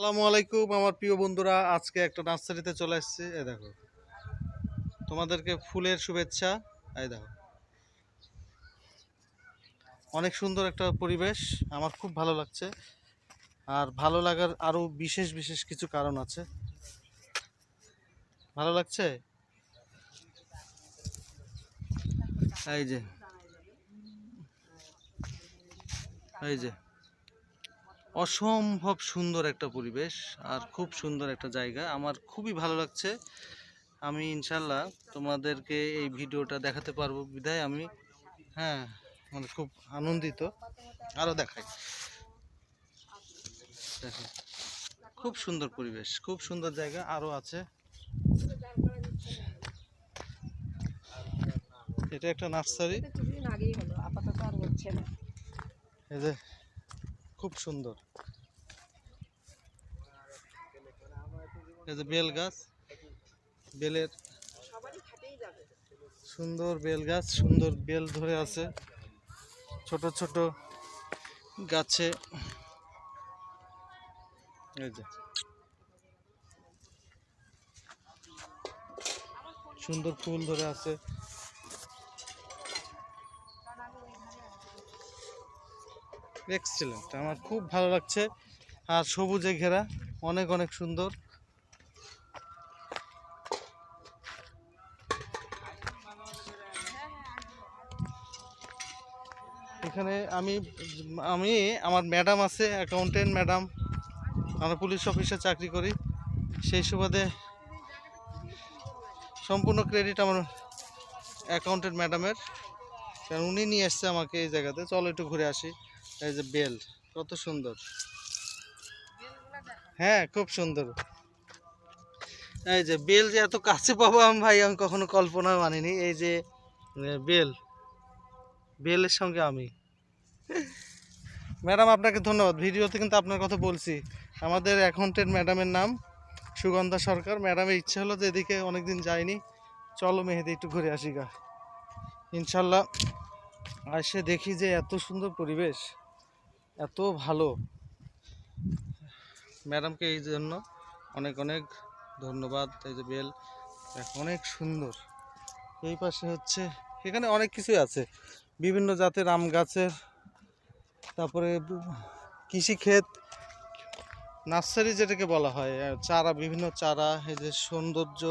আসসালামু আলাইকুম, আমার প্রিয় বন্ধুরা। আজকে একটা নার্সারিতে চলে এসেছি এই দেখো, তোমাদেরকে ফুলের শুভেচ্ছা। এই দেখো, অনেক সুন্দর একটা পরিবেশ। আমার খুব ভালো লাগছে। আর ভালো লাগার আরও বিশেষ বিশেষ কিছু কারণ আছে। ভালো লাগছে? এই যে এই যে অসম্ভব সুন্দর একটা পরিবেশ আর খুব সুন্দর একটা জায়গা। আমার খুবই ভালো লাগছে। আমি ইনশাল্লাহ তোমাদেরকে এই ভিডিওটা দেখাতে পারব। বিধায় আমি হ্যাঁ মানে খুব আনন্দিত। আরও দেখাই। দেখো। খুব সুন্দর পরিবেশ খুব সুন্দর জায়গা আরও আছে। এটা একটা নার্সারি। এই যে খুব সুন্দর। এই যে বেল গাছ, বেলের সুন্দর বেল গাছ, সুন্দর বেল ধরে আছে ছোট ছোট গাছে। সুন্দর ফুল ধরে আছে। এক্সিলেন্ট আমার খুব ভালো লাগছে। আর সবুজে ঘেরা, অনেক অনেক সুন্দর। এখানে আমি আমি, আমার ম্যাডাম আছে অ্যাকাউন্টেন্ট ম্যাডাম। আমরা পুলিশ অফিসে চাকরি করি। সেই সুবাদে সম্পূর্ণ ক্রেডিট আমার অ্যাকাউন্টেন্ট ম্যাডামের। কারণ উনি নিয়ে এসছে আমাকে এই জায়গাতে। চলো একটু ঘুরে আসি। এই যে বেল কত সুন্দর। হ্যাঁ খুব সুন্দর। এই যে বেল যে এত কাছে পাবো আমি ভাই আমি কখনো কল্পনা মানিনি। এই যে বেল বেলের সঙ্গে আমি। ম্যাডাম আপনাকে ধন্যবাদ। ভিডিওতে কিন্তু আপনার কথা বলছি। আমাদের অ্যাকাউন্টেন্ট ম্যাডামের নাম সুগন্ধা সরকার। ম্যাডামের ইচ্ছে হলো যে এদিকে অনেকদিন যায়নি। চলো মেহেদি একটু ঘুরে আসি গা। ইনশাল্লাহ আসে দেখি যে এত সুন্দর পরিবেশ। এত ভালো। ম্যাডামকে এই জন্য অনেক অনেক ধন্যবাদ। এই যে বেল অনেক সুন্দর। এই পাশে হচ্ছে, এখানে অনেক কিছুই আছে। বিভিন্ন জাতের আম গাছের, তারপরে কৃষি ক্ষেত নার্সারি যেটাকে বলা হয় চারা, বিভিন্ন চারা, এই যে সৌন্দর্য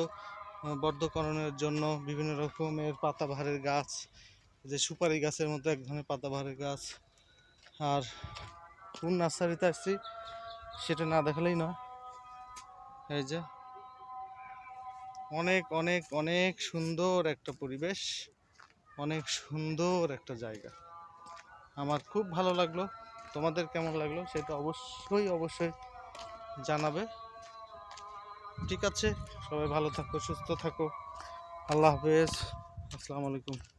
বর্ধকরণের জন্য বিভিন্ন রকমের পাতাবাহারের গাছ যে সুপারি গাছের মতো এক ধরনের পাতাবাহারের গাছ। আর কোন নার্সারিতে আসছি সেটা না দেখালেই নয়। এই যে অনেক অনেক অনেক সুন্দর একটা পরিবেশ, অনেক সুন্দর একটা জায়গা। আমার খুব ভালো লাগল। তোমাদের কেমন লাগল সেটা অবশ্যই অবশ্যই জানাবে। ঠিক আছে, সবাই ভালো থাকো, সুস্থ থাকো। আল্লাহ হাফেজ। আসসালামু আলাইকুম।